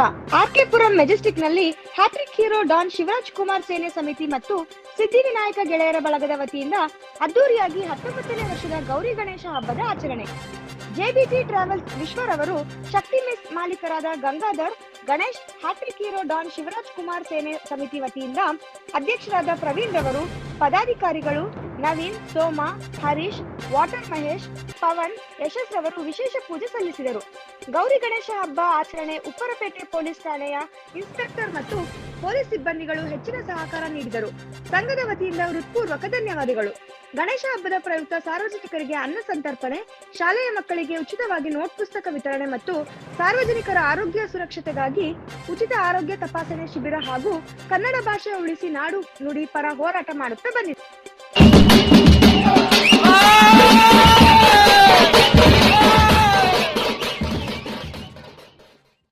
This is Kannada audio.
ಸಾಗರ RK Puram ಮೆಜೆಸ್ಟಿಕ್ನಲ್ಲಿ hattrick hero don Shivaraj Kumar ಸೇನೆ ಸಮಿತಿ ಮತ್ತು ಸಿದ್ಧಿವಿನಾಯಕ ಗೆಳೆಯರ ಬಳಗದ ವತಿಯಿಂದ ಅದ್ದೂರಿಯಾಗಿ ಹತ್ತೊಂಬತ್ತನೇ ವರ್ಷದ ಗೌರಿ ಗಣೇಶ ಹಬ್ಬದ ಆಚರಣೆ. ಜೆಬಿಟಿ ಟ್ರಾವೆಲ್ಸ್ ವಿಶ್ವರವರು ಶಕ್ತಿ ಮಿಸ್ ಮಾಲೀಕರಾದ Gangadhar, Ganesh, hattrick hero don Shivaraj Kumar ಸೇನೆ ಸಮಿತಿ ವತಿಯಿಂದ ಅಧ್ಯಕ್ಷರಾದ ಪ್ರವೀಣ್ ರವರು, ಪದಾಧಿಕಾರಿಗಳು ನವೀನ್, ಸೋಮ, ಹರೀಶ್, ವಾಟರ್ ಮಹೇಶ್, ಪವನ್, ಯಶಸ್ ರವರು ವಿಶೇಷ ಪೂಜೆ ಸಲ್ಲಿಸಿದರು. ಗೌರಿ ಗಣೇಶ ಹಬ್ಬ ಆಚರಣೆ ಉಪ್ಪರಪೇಟೆ ಪೊಲೀಸ್ ಠಾಣೆಯ ಇನ್ಸ್ಪೆಕ್ಟರ್ ಮತ್ತು ಪೊಲೀಸ್ ಸಿಬ್ಬಂದಿಗಳು ಹೆಚ್ಚಿನ ಸಹಕಾರ ನೀಡಿದರು. ಸಂಘದ ವತಿಯಿಂದ ಹೃತ್ಪೂರ್ವಕ ಧನ್ಯವಾದಗಳು. ಗಣೇಶ ಹಬ್ಬದ ಪ್ರಯುಕ್ತ ಸಾರ್ವಜನಿಕರಿಗೆ ಅನ್ನ ಸಂತರ್ಪಣೆ, ಶಾಲೆಯ ಮಕ್ಕಳಿಗೆ ಉಚಿತವಾಗಿ ನೋಟ್ ಪುಸ್ತಕ ವಿತರಣೆ ಮತ್ತು ಸಾರ್ವಜನಿಕರ ಆರೋಗ್ಯ ಸುರಕ್ಷತೆಗಾಗಿ ಉಚಿತ ಆರೋಗ್ಯ ತಪಾಸಣೆ ಶಿಬಿರ ಹಾಗೂ ಕನ್ನಡ ಭಾಷೆ ಉಳಿಸಿ ನಾಡು ನುಡಿ ಪರ ಹೋರಾಟ ಮಾಡುತ್ತಾ ಬಂದಿದೆ.